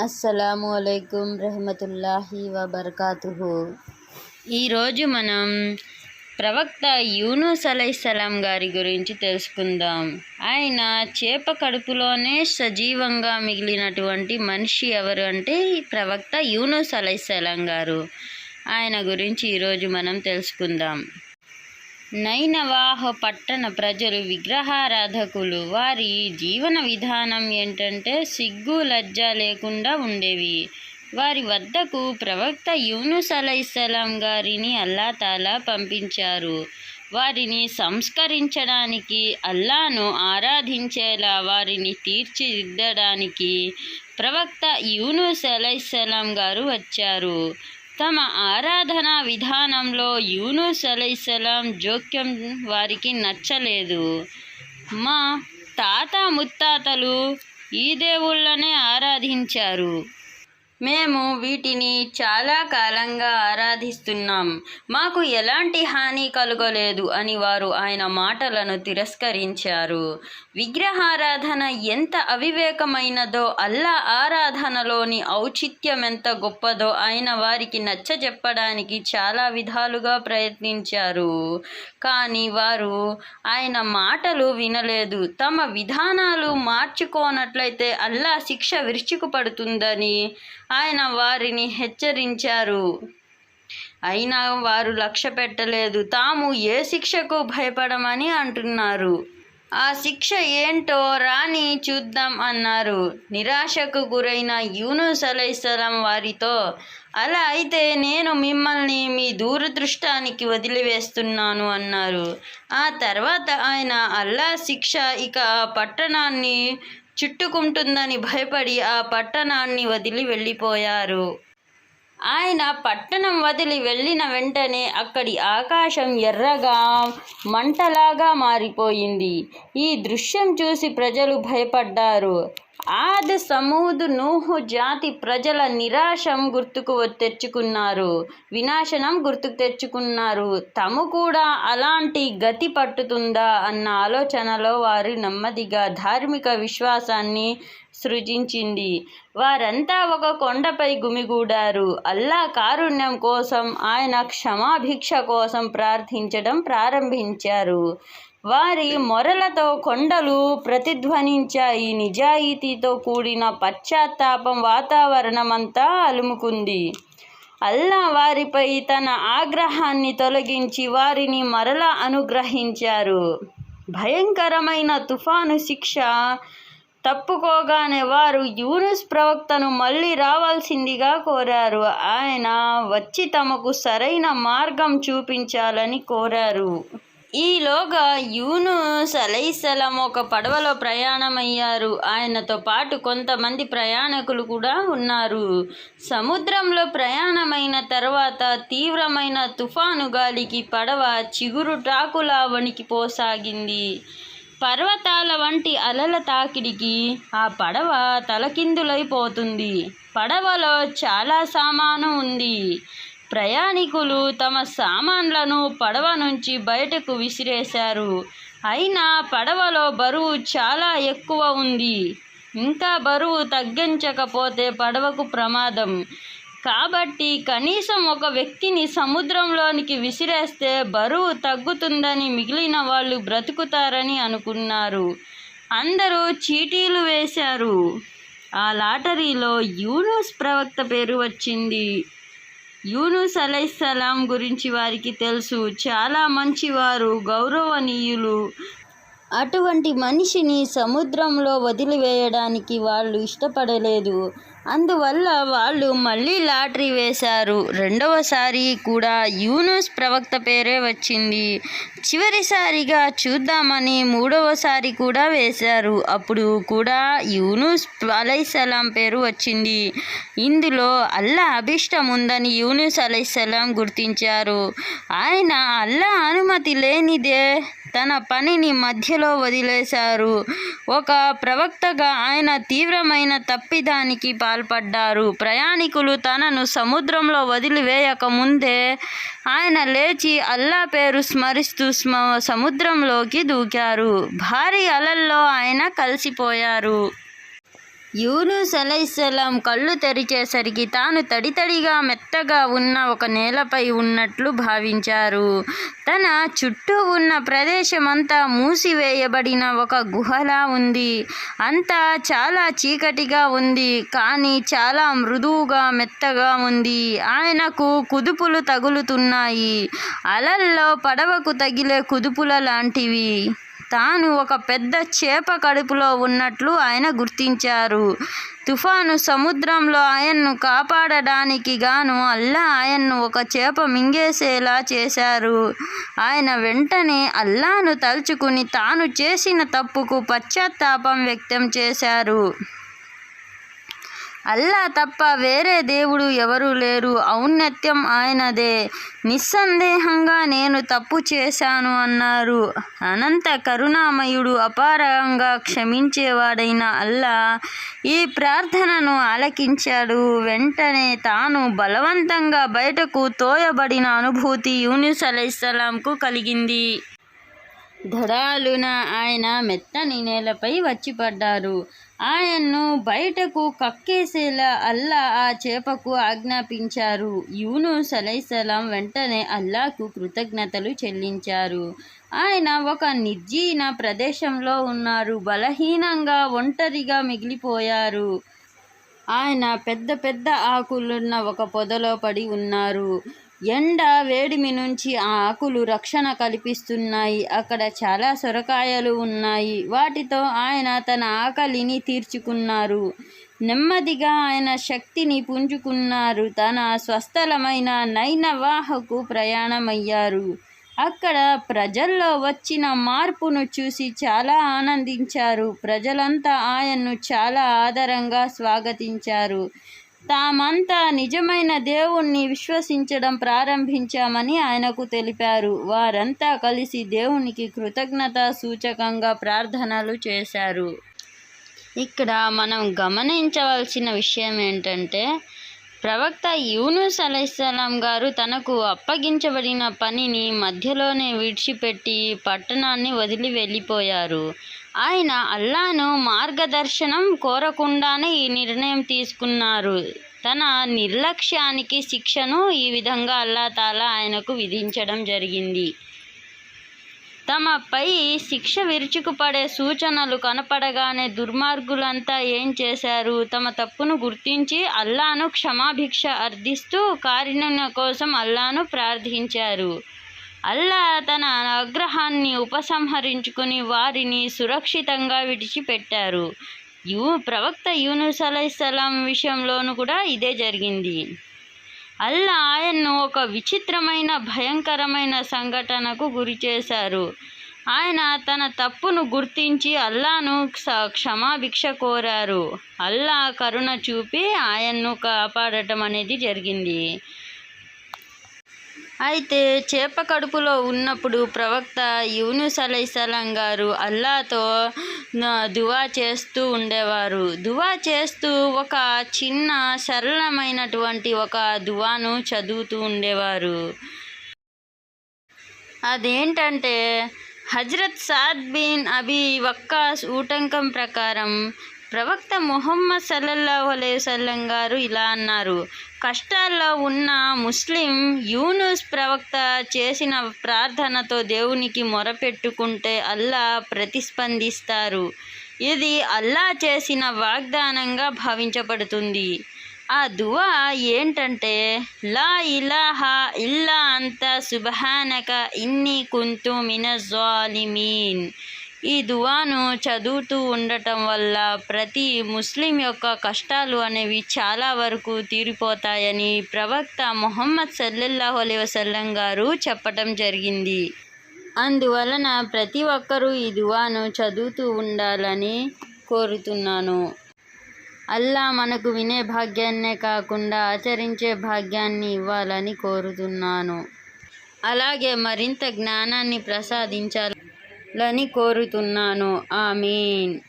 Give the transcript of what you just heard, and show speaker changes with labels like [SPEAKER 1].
[SPEAKER 1] అస్సలాము అలైకుం రహమతుల్లాహి వబర్కాతుహు. ఈరోజు మనం ప్రవక్త యూనుస్ అలైసలాం గారి గురించి తెలుసుకుందాం. ఆయన చేప కడుపులోనే సజీవంగా మిగిలినటువంటి మనిషి ఎవరు అంటే ప్రవక్త యూనుస్ అలైసలాం గారు. ఆయన గురించి ఈరోజు మనం తెలుసుకుందాం. నైనవాహ పట్టణ ప్రజలు విగ్రహారాధకులు. వారి జీవన విధానం ఏంటంటే సిగ్గు లజ్జ లేకుండా ఉండేవి. వారి వద్దకు ప్రవక్త యూనుస్ అలైసలాం గారిని అల్లాతాలా పంపించారు. వారిని సంస్కరించడానికి అల్లాను ఆరాధించేలా వారిని తీర్చిదిద్దడానికి ప్రవక్త యూనుస్ అలైసలాం గారు వచ్చారు. తమ ఆరాధనా విధానంలో యూనుస్ అలైసలాం జోక్యం వారికి నచ్చలేదు. మా తాత ముత్తాతలు ఈ దేవుళ్ళనే ఆరాధించారు. మేము వీటిని చాలా కాలంగా ఆరాధిస్తున్నాం. మాకు ఎలాంటి హాని కలగలేదు అని వారు ఆయన మాటలను తిరస్కరించారు. విగ్రహారాధన ఎంత అవివేకమైనదో అల్లా ఆరాధనలోని ఔచిత్యం ఎంత గొప్పదో ఆయన వారికి నచ్చజెప్పడానికి చాలా విధాలుగా ప్రయత్నించారు. కానీ వారు ఆయన మాటలు వినలేదు. తమ విధానాలు మార్చుకోనట్లయితే అల్లా శిక్ష విరుచుకుపడుతుందని ఆయన వారిని హెచ్చరించారు. అయినా వారు లక్ష్య పెట్టలేదు తాము ఏ శిక్షకు భయపడమని అంటున్నారు. ఆ శిక్ష ఏంటో రాని చూద్దాం అన్నారు. నిరాశకు గురైన యూనుస్ అలైసలాం వారితో అలా అయితే నేను మిమ్మల్ని మీ దూరదృష్టానికి వదిలివేస్తున్నాను అన్నారు. ఆ తర్వాత ఆయన అల్లా శిక్ష ఇక ఆ పట్టణాన్ని చుట్టుకుంటుందని భయపడి ఆ పట్టణాన్ని వదిలి వెళ్ళిపోయారు. ఆయన పట్టణం వదిలి వెళ్ళిన వెంటనే అక్కడి ఆకాశం ఎర్రగా మంటలాగా మారిపోయింది. ఈ దృశ్యం చూసి ప్రజలు భయపడ్డారు. ఆద్ సమూదు నూహు జాతి ప్రజల నిరాశం గుర్తుకు తెచ్చుకున్నారు. వినాశనం గుర్తుకు తెచ్చుకున్నారు. తము కూడా అలాంటి గతి పట్టుతుందా అన్న ఆలోచనలో వారు నెమ్మదిగా ధార్మిక విశ్వాసాన్ని సృజించింది. వారంతా ఒక కొండపై గుమిగూడారు. అల్లా కారుణ్యం కోసం ఆయన క్షమాభిక్ష కోసం ప్రార్థించడం ప్రారంభించారు. వారి మొరలతో కొండలు ప్రతిధ్వనించాయి. నిజాయితీతో కూడిన పశ్చాత్తాపం వాతావరణమంతా అలుముకుంది. అల్లా వారిపై తన ఆగ్రహాన్ని తొలగించి వారిని మరలా అనుగ్రహించారు. భయంకరమైన తుఫాను శిక్ష తప్పుకోగానే వారు యూనుస్ ప్రవక్తను మళ్ళీ రావాల్సిందిగా కోరారు. ఆయన వచ్చి తమకు సరైన మార్గం చూపించాలని కోరారు. ఈలోగా యూనుస్ అలైసలం ఒక పడవలో ప్రయాణమయ్యారు. ఆయనతో పాటు కొంతమంది ప్రయాణికులు కూడా ఉన్నారు. సముద్రంలో ప్రయాణమైన తర్వాత తీవ్రమైన తుఫాను గాలికి పడవ చిగురు టాకులా వణికిపోసాగింది పర్వతాల వంటి అలల తాకిడికి ఆ పడవ తలకిందులైపోతుంది. పడవలో చాలా సామాను ఉంది. ప్రయాణికులు తమ సామాన్లను పడవ నుంచి బయటకు విసిరేశారు. అయినా పడవలో బరువు చాలా ఎక్కువ ఉంది. ఇంకా బరువు తగ్గించకపోతే పడవకు ప్రమాదం. కాబట్టి కనీసం ఒక వ్యక్తిని సముద్రంలోనికి విసిరేస్తే బరువు తగ్గుతుందని మిగిలిన వాళ్ళు బ్రతుకుతారని అనుకున్నారు. అందరూ చీటీలు వేశారు. ఆ లాటరీలో యూనూస్ ప్రవక్త పేరు వచ్చింది. యూనుస్ అలైస్లాం గురించి వారికి తెలుసు. చాలా మంచివారు గౌరవనీయులు. అటువంటి మనిషిని సముద్రంలో వదిలివేయడానికి వాళ్ళు ఇష్టపడలేదు. అందువల్ల వాళ్ళు మళ్ళీ లాటరీ వేశారు. రెండవసారి కూడా యూనుస్ ప్రవక్త పేరే వచ్చింది. చివరిసారిగా చూద్దామని మూడవసారి కూడా వేశారు. అప్పుడు కూడా యూనుస్ అలైసలాం పేరు వచ్చింది. ఇందులో అల్లా అభిష్టం ఉందని యూనుస్ అలైసలాం గుర్తించారు. ఆయన అల్లా అనుమతి లేనిదే తన పనిని మధ్యలో వదిలేశారు. ఒక ప్రవక్తగా ఆయన తీవ్రమైన తప్పిదానికి పాల్పడ్డారు. ప్రయాణికులు తనను సముద్రంలో వదిలివేయక ముందే ఆయన లేచి అల్లా పేరు స్మరిస్తూ స్మ సముద్రంలోకి దూకారు. భారీ అలల్లో ఆయన కలిసిపోయారు. యూనుస్ అలైహిస్సలాం కళ్ళు తెరిచేసరికి తాను తడితడిగా మెత్తగా ఉన్న ఒక నేలపై ఉన్నట్లు భావించారు. తన చుట్టూ ఉన్న ప్రదేశమంతా మూసివేయబడిన ఒక గుహలా ఉంది. అంతా చాలా చీకటిగా ఉంది. కానీ చాలా మృదువుగా మెత్తగా ఉంది. ఆయనకు కుదుపులు తగులుతున్నాయి. అలల్లో పడవకు తగిలే కుదుపుల లాంటివి. తాను ఒక పెద్ద చేప కడుపులో ఉన్నట్లు ఆయన గుర్తించారు. తుఫాను సముద్రంలో ఆయన్ను కాపాడడానికి గాను అల్లా ఆయన్ను ఒక చేప మింగేసేలా చేశారు. ఆయన వెంటనే అల్లాను తలుచుకుని తాను చేసిన తప్పుకు పశ్చాత్తాపం వ్యక్తం చేశారు. అల్లా తప్ప వేరే దేవుడు ఎవరూ లేరు. ఔన్నత్యం ఆయనదే. నిస్సందేహంగా నేను తప్పు చేశాను అన్నారు. అనంత కరుణామయుడు అపారంగా క్షమించేవాడైన అల్లా ఈ ప్రార్థనను ఆలకించాడు. వెంటనే తాను బలవంతంగా బయటకు తోయబడిన అనుభూతి యూనిస్ అలైస్లాంకు కలిగింది. ధడాలున ఆయన మెత్తని నేలపై వచ్చిపడ్డారు. ఆయన్ను బయటకు కక్కేసేలా అల్లా ఆ చేపకు ఆజ్ఞాపించారు. యూనుస్ అలైసలాం వెంటనే అల్లాకు కృతజ్ఞతలు చెల్లించారు. ఆయన ఒక నిర్జీన ప్రదేశంలో ఉన్నారు. బలహీనంగా ఒంటరిగా మిగిలిపోయారు. ఆయన పెద్ద పెద్ద ఆకులున్న ఒక పొదలో పడి ఉన్నారు. ఎండ వేడిమి నుంచి ఆ ఆకులు రక్షణ కల్పిస్తున్నాయి. అక్కడ చాలా సొరకాయలు ఉన్నాయి. వాటితో ఆయన తన ఆకలిని తీర్చుకున్నారు. నెమ్మదిగా ఆయన శక్తిని పుంజుకున్నారు. తన స్వస్థలమైన నైనవాహకు ప్రయాణమయ్యారు. అక్కడ ప్రజల్లో వచ్చిన మార్పును చూసి చాలా ఆనందించారు. ప్రజలంతా ఆయన్ను చాలా ఆదరంగా స్వాగతించారు. తామంతా నిజమైన దేవుణ్ణి విశ్వసించడం ప్రారంభించామని ఆయనకు తెలిపారు. వారంతా కలిసి దేవునికి కృతజ్ఞత సూచకంగా ప్రార్థనలు చేశారు. ఇక్కడ మనం గమనించవలసిన విషయం ఏంటంటే ప్రవక్త యూనుస్ అలైస్లాం గారు తనకు అప్పగించబడిన పనిని మధ్యలోనే విడిచిపెట్టి పట్టణాన్ని వదిలి వెళ్ళిపోయారు. ఆయన అల్లాను మార్గదర్శనం కోరకుండానే ఈ నిర్ణయం తీసుకున్నారు. తన నిర్లక్ష్యానికి శిక్షను ఈ విధంగా అల్లా తాలా ఆయనకు విధించడం జరిగింది. తమపై శిక్ష విరుచుకుపడే సూచనలు కనపడగానే దుర్మార్గులంతా ఏం చేశారు? తమ తప్పును గుర్తించి అల్లాను క్షమాభిక్ష అర్థిస్తూ కారుణ్య కోసం అల్లాను ప్రార్థించారు. అల్లా తన ఆగ్రహాన్ని ఉపసంహరించుకుని వారిని సురక్షితంగా విడిచిపెట్టారు. యూ ప్రవక్త యూనుస్ అలైహిస్సలాం విషయంలోనూ కూడా ఇదే జరిగింది. అల్లా ఆయన్ను ఒక విచిత్రమైన భయంకరమైన సంఘటనకు గురి చేశారు. ఆయన తన తప్పును గుర్తించి అల్లాను క్షమాభిక్ష కోరారు. అల్లా కరుణ చూపి ఆయన్ను కాపాడటం అనేది జరిగింది. అయితే చేప కడుపులో ఉన్నప్పుడు ప్రవక్త యూనుస్ అలైసలాం గారు అల్లాతో దువా చేస్తూ ఉండేవారు. దువా చేస్తూ ఒక చిన్న సరళమైనటువంటి ఒక దువాను చదువుతూ ఉండేవారు. అదేంటంటే హజరత్ సాద్ బిన్ అబీ వక్కాస్ ఊటంకం ప్రకారం ప్రవక్త మొహమ్మద్ సల్లల్లాహు అలైహి గారు ఇలా అన్నారు కష్టాల్లో ఉన్న ముస్లిం యూనుస్ ప్రవక్త చేసిన ప్రార్థనతో దేవునికి మొరపెట్టుకుంటే అల్లా ప్రతిస్పందిస్తారు. ఇది అల్లా చేసిన వాగ్దానంగా భావించబడుతుంది. ఆ దువా ఏంటంటే లా ఇలాహా ఇల్లా అంత సుబహానక ఇన్ని కుంతు మిన జాలిమీన్. ఈ దువాను చదువుతూ ఉండటం వల్ల ప్రతి ముస్లిం యొక్క కష్టాలు అనేవి చాలా వరకు తీరిపోతాయని ప్రవక్త మొహమ్మద్ సల్లల్లాహు అలైహి వసల్లం గారు చెప్పటం జరిగింది. అందువలన ప్రతి ఒక్కరూ ఈ దువాను చదువుతూ ఉండాలని కోరుతున్నాను. అల్లా మనకు వినే భాగ్యాన్నే కాకుండా ఆచరించే భాగ్యాన్ని ఇవ్వాలని కోరుతున్నాను. అలాగే మరింత జ్ఞానాన్ని ప్రసాదించాలి. లని కోరుతున్నాను. ఆమీన్.